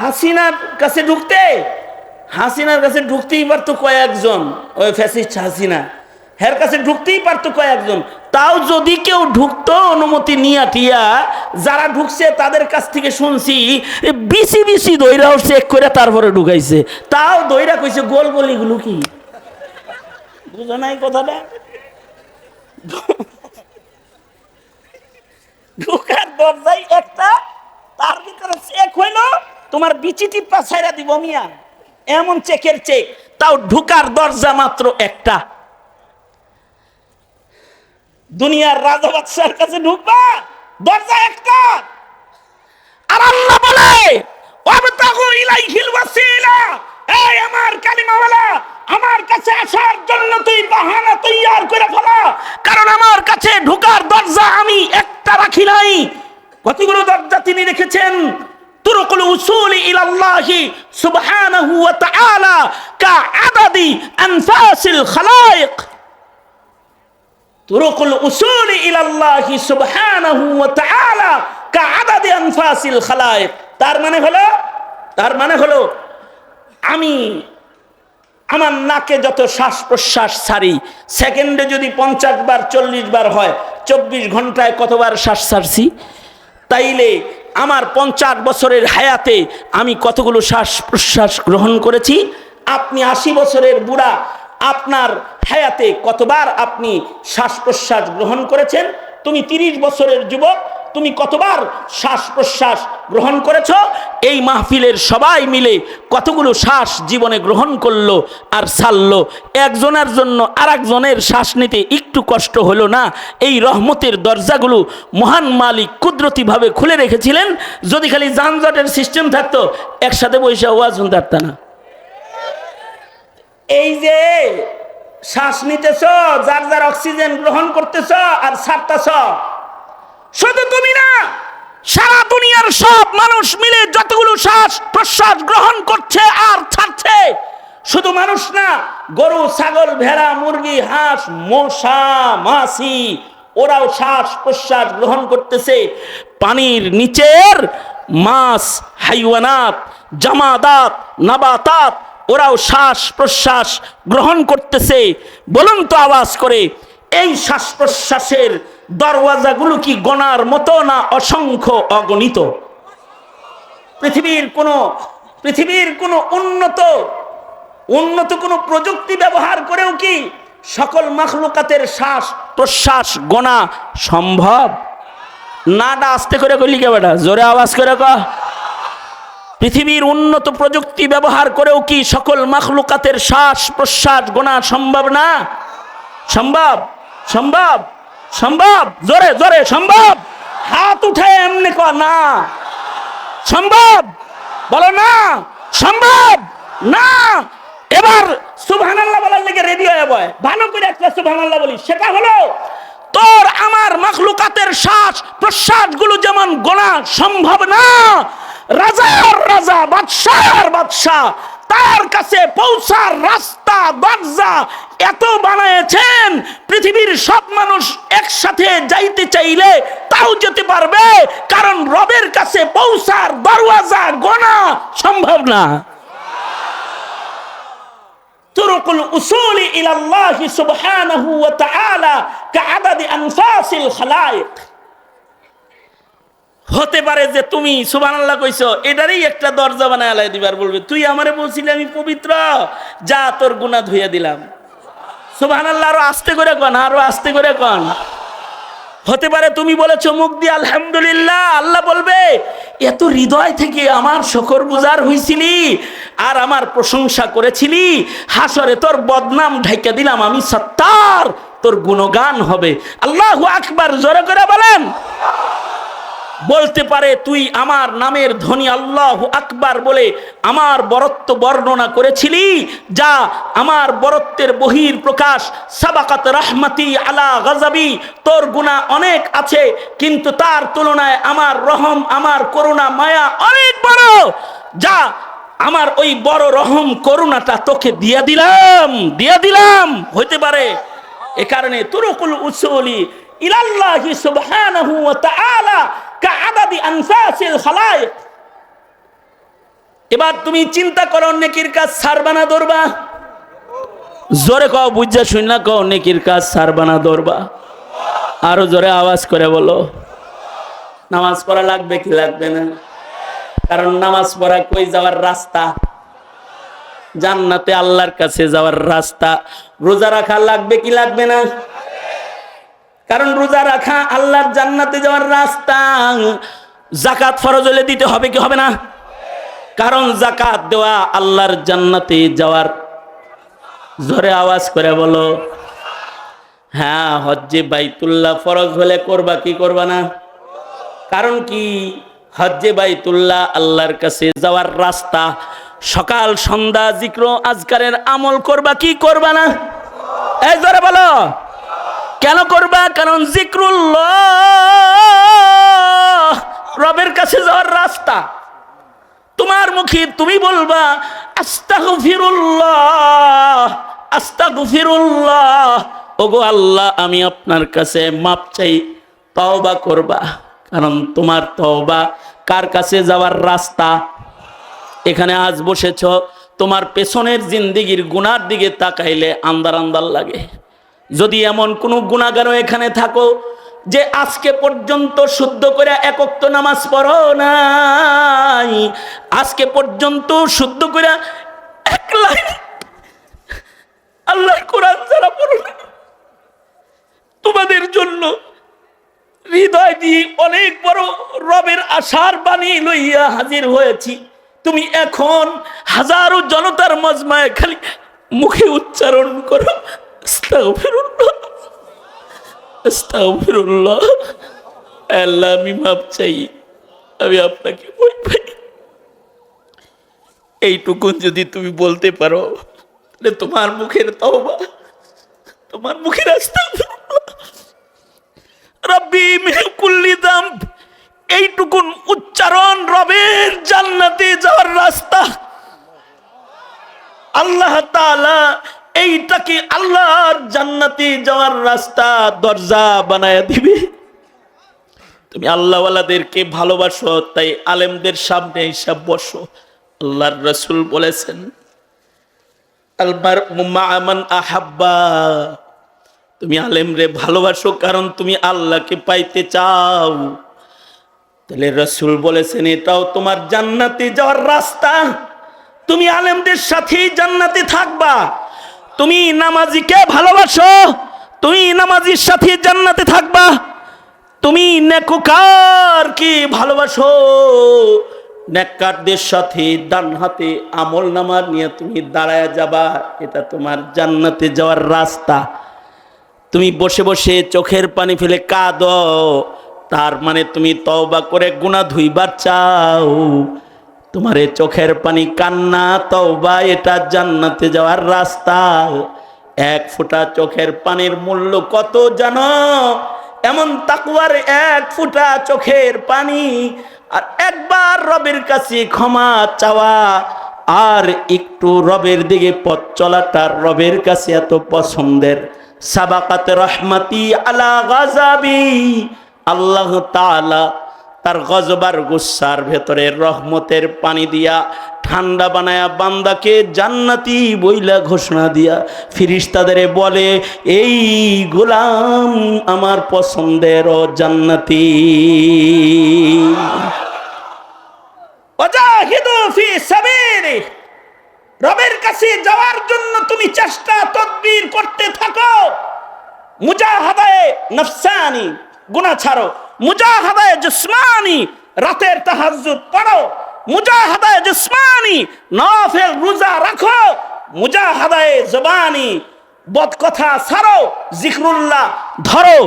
হাসিনার কাছে ঢুকতে, হাসিনার কাছে ঢুকতেই পারতো কয়েকজন ওই ফ্যাসিস্ট হাসিনা। হের কাছে ঢুকতেই পারতো কয়েকজন। তাও যদি কেউ ঢুকতো অনুমতি নিয়া টিয়া, যারা ঢুকছে তাদের কাছ থেকে শুনছি, বিসি বিসি দইরাও চেক করে তারপরে ঢুকাইছে। তাও দইরা কইছে, গোল গলিগুলো কি? বুঝো নাই কথাটা? ঢুকার দরজাই একটা, তার ভিতরে চেক হইল। তোমার বিচিটি পাছাইরা দিব মিয়া। এমন চেকের চেক, তাও ঢুকার দরজা মাত্র একটা। দুনিয়ার রাজা বাদশার কাছে ঢুকবা, দরজা একটা। আর আল্লাহ বলে, ওয়াবতাগু ইলাইহিল ওয়াসিলা। এই আমার কালিমাওয়ালা, আমার কাছে আসার জন্য তুই বাহানা তৈয়ার করে ফেলা। কারণ আমার কাছে ঢোকার দরজা আমি একটা রাখি নাই। কতগুলো দরজা তিনি রেখেছেন? তুরকুল উসুল ইলাল্লাহি সুবহানাহু ওয়া তাআলা কা আদাদি আনফাসিল খালাইক طرق الأصول إلى الله سبحانه وتعالى كعدد أنفاس الخلائق তার মানে হলো তার মানে হলো আমি আমার নাকে যত শ্বাস প্রশ্বাস ছাড়ি সেকেন্ডে যদি পঞ্চাশ বার চল্লিশ বার হয় চব্বিশ ঘন্টায় কতবার শ্বাস ছাড়ছি তাইলে আমার পঞ্চাশ বছরের হায়াতে আমি কতগুলো শ্বাস প্রশ্বাস গ্রহণ করেছি? আপনি আশি বছরের বুড়া, আপনার হায়াতে কতবার আপনি শ্বাস প্রশ্বাস গ্রহণ করেছেন? তুমি তিরিশ বছরের যুবক তুমি কতবার শ্বাস প্রশ্বাস গ্রহণ করেছ? এই মাহফিলের সবাই মিলে কতগুলো শ্বাস জীবনে গ্রহণ করল আর ছাড়লো? একজনের জন্য আর একজনের শ্বাস নিতে একটু কষ্ট হলো না? এই রহমতের দরজাগুলো মহান মালিক কুদরতিভাবে খুলে রেখেছিলেন। যদি খালি যানজটের সিস্টেম থাকতো, একসাথে বৈশা ওয়াজ শুনতে না। এই যে শ্বাস নিতেছ, যার যার অক্সিজেন গ্রহণ করতেছ আর ছাড়তেছ শুধু তুমি না, সারা দুনিয়ার সব মানুষ মিলে যতগুলো শ্বাস প্রশ্বাস গ্রহণ করছে আর ছাড়ছে, শুধু মানুষ না, গরু, ছাগল, ভেড়া, মুরগি, হাঁস, মশা, মাছি, ওরাও শ্বাস প্রশ্বাস গ্রহণ করতেছে। পানির নিচের মাছ, হাইওয়ানাত, জামাদাত, নাবাতাত, ওরাও শ্বাস প্রশ্বাস গ্রহণ করতেছে। বলুন তো আওয়াজ করে, এই শ্বাস প্রশ্বাসের দরওয়াজাগুলো কি গণার মতো না অসংখ্য অগণিত? পৃথিবীর কোনো পৃথিবীর কোনো উন্নত উন্নত কোনো প্রযুক্তি ব্যবহার করেও কি সকল মাখলুকাতের শ্বাস প্রশ্বাস গোনা সম্ভব? নাটা আস্তে করে কইলি কে বেটা? জোরে আওয়াজ করে ক। পৃথিবীর উন্নত প্রযুক্তি ব্যবহার করেও কি সকল মাখলুকাতের শ্বাস প্রশ্বাস গোনা সম্ভব না? সম্ভব? সম্ভব? সম্ভব? জোরে জোরে, সম্ভব? হাত উঠে এমনি কর, না। সম্ভব? বলো না। সম্ভব? না। এবার সুবহানাল্লাহ বলার লেগে রেডি হয়ে বয়। ভালো করে একটা সুবহানাল্লাহ বলি। সেটা হলো, তোর আমার মাখলুকাতের শ্বাস প্রশ্বাসগুলো যেমন গোনা সম্ভব না রাজার রাজা বাদশার বাদশাহ, তার কাছে পৌঁছার রাস্তা, দরজা এত বানায়েছেন পৃথিবীর সব মানুষ একসাথে যাইতে চাইলে তাও যেতে পারবে কারণ রবের কাছে পৌঁছার দরওয়াজা গোনা সম্ভব না طرق الأصول إلى الله سبحانه وتعالى كعدد أنفاس الخلائق হতে পারে যে তুমি সুবান আল্লাহ কইছো এটারই একটা দরজা বানায় আলাই দিবার বলবে তুই আমারে বলছিলি আমি পবিত্র যা তোর গুণা ধুয়ে দিলাম সুবান আল্লাহ আরও আস্তে করে কন, আরও আস্তে করে কন। হতে পারে তুমি বলেছ, মুখ দিয়ে আলহামদুলিল্লাহ, আল্লাহ বলবে, এত হৃদয় থেকে আমার শকর গুজার হইছিলি আর আমার প্রশংসা করেছিলি, হাসরে তোর বদনাম ঢাইকা দিলাম আমি সত্তার, তোর গুণগান হবে। আল্লাহ আকবার, জোরে করে বলেন। বলতে পারে, তুই আমার নামের ধনী আল্লাহ আকবার বলে আমার বরত্ব বর্ণনা করেছিলি, যা আমার বরত্বের বহির প্রকাশ। সাবাকাত রহমতি আলা গজাবি তোর গুণা অনেক আছে, কিন্তু তার তুলনায় আমার রহম, আমার করুণা, মায়া অনেক বড়। যা আমার ওই বড় রহম, করুণাটা তোকে দিয়া দিলাম দিয়া দিলাম। হইতে পারে। এ কারণে তুরকুল উসুলি ইলাল্লাহি সুবহানাহু ওয়া তাআলা এবার তুমি চিন্তা করো, নেকির কাজ সারবানা দৌড়বা জোরে কও, বুঝা শুন না কও, নেকির কাজ সারবানা দৌড়বা আরও জোরে আওয়াজ করে বলো। নামাজ পড়া লাগবে কি লাগবে না? কারণ নামাজ পড়া কই যাওয়ার রাস্তা? জান্নাতে আল্লাহর কাছে যাওয়ার রাস্তা। রোজা রাখা লাগবে কি লাগবে না? কারণ রোজা রাখা আল্লাহর জান্নাতে যাওয়ার রাস্তা। জাকাত ফরজ হলে দিতে হবে কি হবে না? কারণ জাকাত দেওয়া আল্লাহর জান্নাতে যাওয়ার জোরে আওয়াজ করে বলো হ্যাঁ হজ্জে বাইতুল্লাহ ফরজ হলে করবা কি করবা না? কারণ কি? হজ্জে বাইতুল্লাহ আল্লাহর কাছে যাওয়ার রাস্তা। সকাল, সন্ধ্যা, জিক্র, আজকারের আমল করবা কি করবা না? এই জোরে বলো। কেন করবা? কারণ জিক্রুল্লাহ, রবের কাছে যাওয়ার রাস্তা। তোমার মুখে তুমি বলবা, আস্তাগফিরুল্লাহ আস্তাগফিরুল্লাহ। ওগো আল্লাহ, আমি আপনার কাছে মাপ চাই, তওবা করবা। কারণ তোমার তওবা কার কাছে যাওয়ার রাস্তা? এখানে আজ বসেছ, তোমার পেছনের জিন্দিগির গুনার দিকে তাকাইলে আন্দার আন্দার লাগে। যদি এমন কোনো গুণাগারও এখানে থাকো যে আজকে পর্যন্ত শুদ্ধ করে একক্ত নামাজ পড়ো নাই, আজকে পর্যন্ত শুদ্ধ করে এক লাইন আল্লাহর কোরআন যারা পড়ো তোমাদের জন্য হৃদয় দিয়ে অনেক বড় রবের আশার বাণী লইয়া হাজির হয়েছি। তুমি এখন হাজারো জনতার মজমায় খালি মুখে উচ্চারণ করো। আস্তাগফিরুল্লাহ। আল্লাহ, আমি মাপ চাই। আমি আপনাকে বই পাই। এইটুকুন যদি তুমি বলতে পারো, তাহলে তোমার মুখের তওবা, তোমার মুখের আস্তাগফিরুল্লাহ। রব্বি এইটুকুন উচ্চারণ রবের জান্নাতে যাওয়ার রাস্তা। আল্লাহ তাআলা এইটাকে আল্লাহর জান্নাতে যাওয়ার রাস্তা, দরজা বানায় দিবে। তুমি আল্লাহওয়ালাদেরকে ভালোবাসো, তাই আলেমদের সামনে হিসাব বসো। আল্লাহর রসুল বলেছেন আলমার মুমান আহাব্বা। তুমি আলেমরে ভালোবাসো কারণ তুমি আল্লাহকে পাইতে চাও। তাহলে রসুল বলেছেন, এটাও তোমার জান্নাতে যাওয়ার রাস্তা। তুমি আলেমদের সাথেই জান্নাতে থাকবা। তুমি নামাজিকে ভালোবাসো, তুমি নামাজির সাথে জান্নাতে থাকবা। তুমি নেকুকার কি ভালোবাসো? নেককারদের সাথে ডান হাতে আমল নামার নিয়ে তুমি দাঁড়ায় যাবা, এটা তোমার জান্নাতে যাওয়ার রাস্তা। তুমি বসে বসে চোখের পানি ফেলে কাঁদ, তার মানে তুমি তওবা করে গুণা ধুইবার চাও। তোমার চোখের পানি, কান্না, তওবা, এটা জান্নাতে যাওয়ার রাস্তা। এক ফোঁটা চোখের পানির মূল্য কত জানো? এমন তাকুয়ার এক ফোঁটা চোখের পানি। আর একবার রবের কাছে ক্ষমা চাওয়া, আর একটু রবের দিকে পথ চলাটা রবের কাছে এত পছন্দের। সাবাকাত রহমাতি আলা গাজাবি আল্লাহ তাআলা তার গজবার গুসার ভেতরে রহমতের পানি দিয়া ঠান্ডা বানায়া বান্দাকে জান্নাতি বইলা ঘোষণা দিয়া ফিরিস্তাদের বলে, এই গোলাম আমার পছন্দের ও জান্নাতি। রবের কাছে যাওয়ার জন্য তুমি চেষ্টা তদবির করতে থাকো। মুজাহাদায়ে নফসানি, গুনাহ ছাড়ো। মুজাহাদায়ে জিসমানি, রাতের তাহাজ্জুদ পড়ো। মুজাহাদায়ে জিসমানি, নফল রোজা রাখো। মুজাহাদায়ে জবানি বদ কথা ছাড়ো জিকরুল্লাহ ধরো।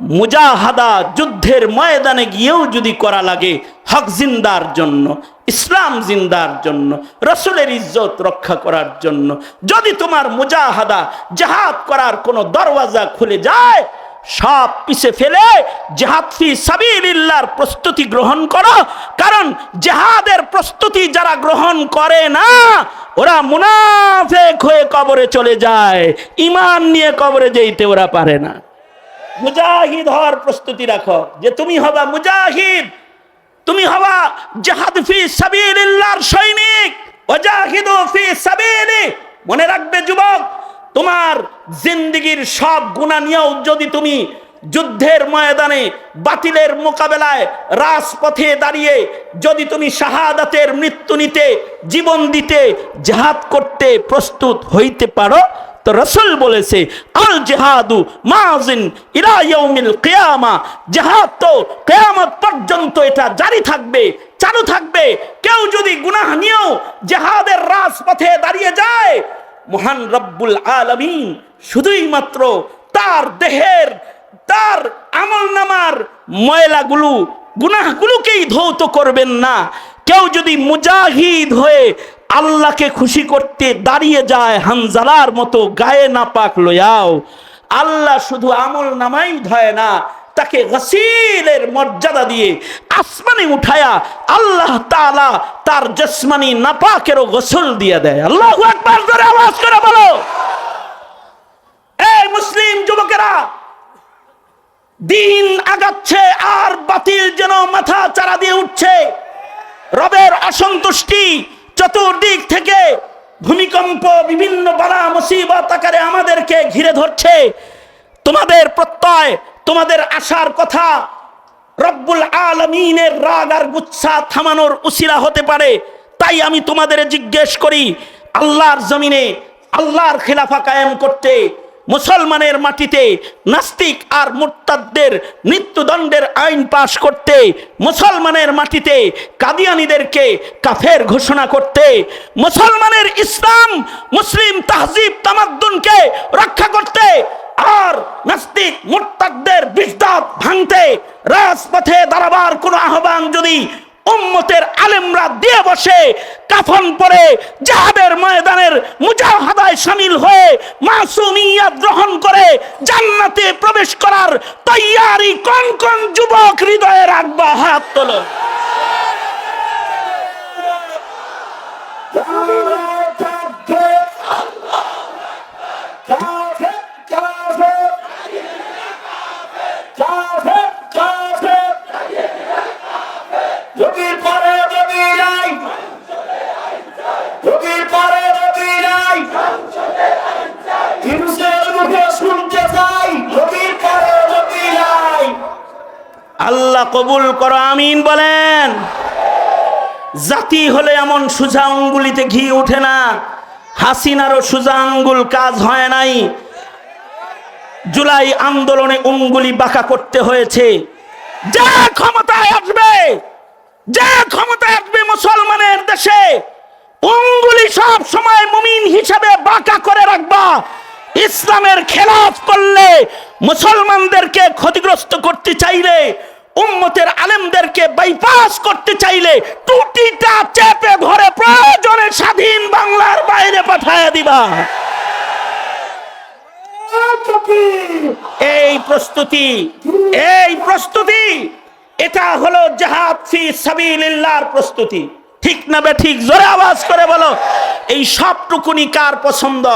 মুজাহাদা যুদ্ধের ময়দানে গিয়েও যদি করা লাগে, হক জিন্দার জন্য, ইসলাম জিন্দার জন্য, রসুলের ইজ্জত রক্ষা করার জন্য। যদি তোমার মুজাহাদা জাহাদ করার কোনো দরওয়াজা খুলে যায় সব পিছে ফেলে জেহাদ ফি সাবিলিল্লাহর প্রস্তুতি গ্রহণ করো। কারণ জেহাদের প্রস্তুতি যারা গ্রহণ করে না, ওরা মুনাফেক হয়ে কবরে চলে যায়। ইমান নিয়ে কবরে যেতে ওরা পারে না। মুজাহিদ হওয়ার প্রস্তুতি রাখো যে তুমি হবা মুজাহিদ, তুমি হবা জেহাদ ফি সাবিলিল্লাহর সৈনিক, ওয়াজাহিদু ফি সাবিলি। মনে রাখবে যুবক তোমার জিন্দিগির সব গুণা নিয়েও যদি তুমি যুদ্ধের ময়দানে, বাতিলের মোকাবেলায় রাজপথে দাঁড়িয়ে যদি তুমি শাহাদাতের মৃত্যু নিতে, জীবন দিতে, জাহাদ করতে প্রস্তুত হইতে পারো, তো রসুল বলেছে, আল জেহাদু মাজিন ইলা ইয়াউমিল কিয়ামা। জেহাদ তো কিয়ামত পর্যন্ত এটা জারি থাকবে, চালু থাকবে। কেউ যদি গুনাহ নিয়েও জেহাদের রাজপথে দাঁড়িয়ে যায় মহান রব্বুল আলামিন শুধুই মাত্র তার দেহের, তার আমল নামার ময়লাগুলো, গুনাহগুলোকেই ধৌত করবেন না। কেউ যদি মুজাহিদ হয়ে আল্লাহকে খুশি করতে দাঁড়িয়ে যায় হানজালার মতো গায়ে না পাক লয়াও, আল্লাহ শুধু আমল নামাই ধয় না, তাকে গসিলের মর্যাদা দিয়ে আসমানে উঠায়া আল্লাহ তাআলা তার জসমানি নাপাকেরও গোসল দিয়ে দেয়। আল্লাহ একবার ধরে আওয়াজ করে বলো এই মুসলিম যুবকেরা দিন আগাচ্ছে আর বাতিল যেন মাথা চারা দিয়ে উঠছে। রবের অসন্তুষ্টি চতুর্দিক থেকে ভূমিকম্প, বিভিন্ন বালা মুসিবত আকারে আমাদেরকে ঘিরে ধরছে। তোমাদের প্রত্যয়, তোমাদের আশার কথা রব্বুল আলমিনের রাগ আর গুচ্ছা থামানোর উসিলা হতে পারে। তাই আমি তোমাদের জিজ্ঞেস করি, আল্লাহর জমিনে আল্লাহর খেলাফা কায়েম করতে মুসলমানের মাটিতে নাস্তিক আর মুরতাদদের মৃত্যুদণ্ডের আইন পাশ করতে, মুসলমানের মাটিতে কাদিয়ানিদেরকে কাফের ঘোষণা করতে, মুসলমানের ইসলাম, মুসলিম তাহজিব তামাদ্দুনকে রক্ষা করতে আর নাস্তিক মুরতাদদের বিস্তাপ ভাঙতে রাজপথে দাঁড়াবার কোনো আহ্বান যদি উম্মতের আলেমরা দিয়ে বসে কাফন পরে জাহাবের ময়দানের মুজাহাদায় সামিল হয়ে মাসুমিয়া গ্রহণ করে জান্নাতে প্রবেশ করার তৈয়ারি কোন কোন যুবক হৃদয়ে রাখবা? হাত তোলো যোগীর পরে যোগী নাই যোগীর পরে যোগী নাই হিন্দুদের মুখে শুনতে চাই যোগীর পরে যোগী নাই আল্লাহ কবুল করো, আমিন বলেন। জাতি হলে এমন সুজা আঙ্গুলিতে ঘি ওঠে না, হাসিনারও সুজা আঙ্গুল কাজ হয় নাই। জুলাই আন্দোলনে অঙ্গুলি বাঁকা করতে হয়েছে। যা ক্ষমতায় আসবে, যা ক্ষমতায় আসবে মুসলমানের দেশে অঙ্গুলি সব সময় মুমিন হিসাবে বাঁকা করে রাখবা। ইসলামের খেলাফ করলে মুসলমানদেরকে ক্ষতিগ্রস্ত করতে চাইলে উম্মতের আলেমদেরকে বাইপাস করতে চাইলে টুটিটা চেপে ধরে প্রয়োজনে স্বাধীন বাংলার বাইরে পাঠায় দিবা। এই প্রস্তুতি এই প্রস্তুতি, এটা হলো জাহাদ ফি সাবিলিল্লাহর প্রস্তুতি। ঠিক না বে ঠিক? জোরে আওয়াজ করে বলো, এই সবটুকুনি কার পছন্দ?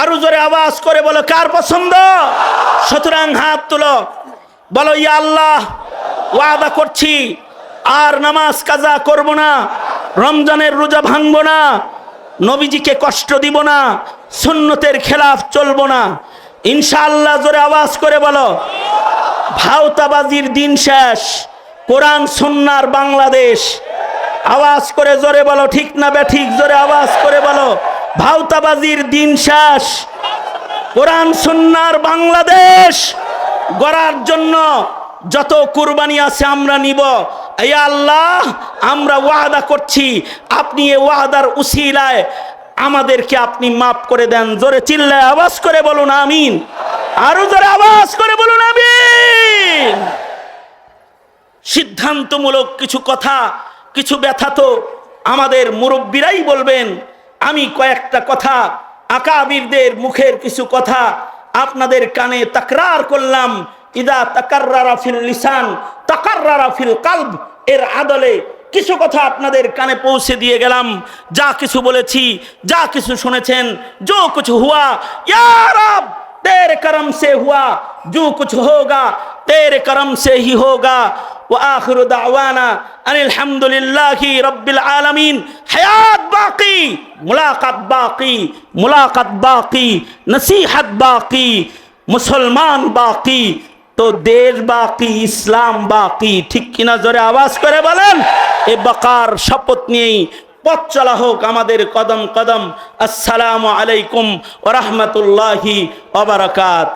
আরও জোরে আওয়াজ করে বলো, কার পছন্দ? সুতরাং হাত তুলো। বলো, ইয়া আল্লাহ, ওয়াদা করছি। আর নামাজ কাজা করব না, রমজানের রোজা ভাঙবো না, নবীজিকে কষ্ট দিব না, সুন্নতের খেলাফ চলবো না। ইনশাআল্লাহ জোরে আওয়াজ করে বলো, ভাওতাবাজির দিন শেষ, কোরআন সন্ন্যার বাংলাদেশ। আওয়াজ করে জোরে বলো, ঠিক না বে ঠিক জোরে আওয়াজ করে বলো, ভাওতাবাজির দিন শেষ, কোরআন সন্ন্যার বাংলাদেশ। গড়ার জন্য যত কুরবানি আছে আমরা নিব। এই আল্লাহ, আমরা ওয়াদা করছি, আপনি এ ওয়াদার উসিলায় আমাদেরকে আপনি মাফ করে দেন। জোরে চিল্লায় আওয়াজ করে বলুন, আমিন। আরও জোরে আওয়াজ করে বলুন, আমিন। সিদ্ধান্তমূলক কিছু কথা, কিছু ব্যথা তো আমাদের মুরব্বীরাই বলবেন। আমি কয়েকটা কথা, আকাবিরদের মুখের কিছু কথা আপনাদের কানে তাকরার করলাম, ইদা তাকাররা ফিল লিসান তাকাররা ফিল কালব এর আদলে কিছু কথা আপনাদের কানে পৌঁছে দিয়ে গেলাম। যা কিছু বলেছি, যা কিছু শুনেছেন, যো কিছু হুয়া ইয়ারাব तेरे करम से हुआ जो कुछ होगा तेरे करम से ही होगा व आखिर दावाना अनिल हमदुलिल्लाहि रब्बिल आलमीन हयात বাকি মুলাকাত বাকি মুলাকাত বাকি নসিহত বাকি মুসলমান বাকি তো দেশ বাকি ইসলাম বাকি ঠিক কিনা জোরে আওয়াজ করে বলেন এ বাকার শপথ নিয়েই পথ চলা হোক আমাদের কদম কদম। আসসালামু আলাইকুম ওরহমতুল্লাহি ওবরাকাত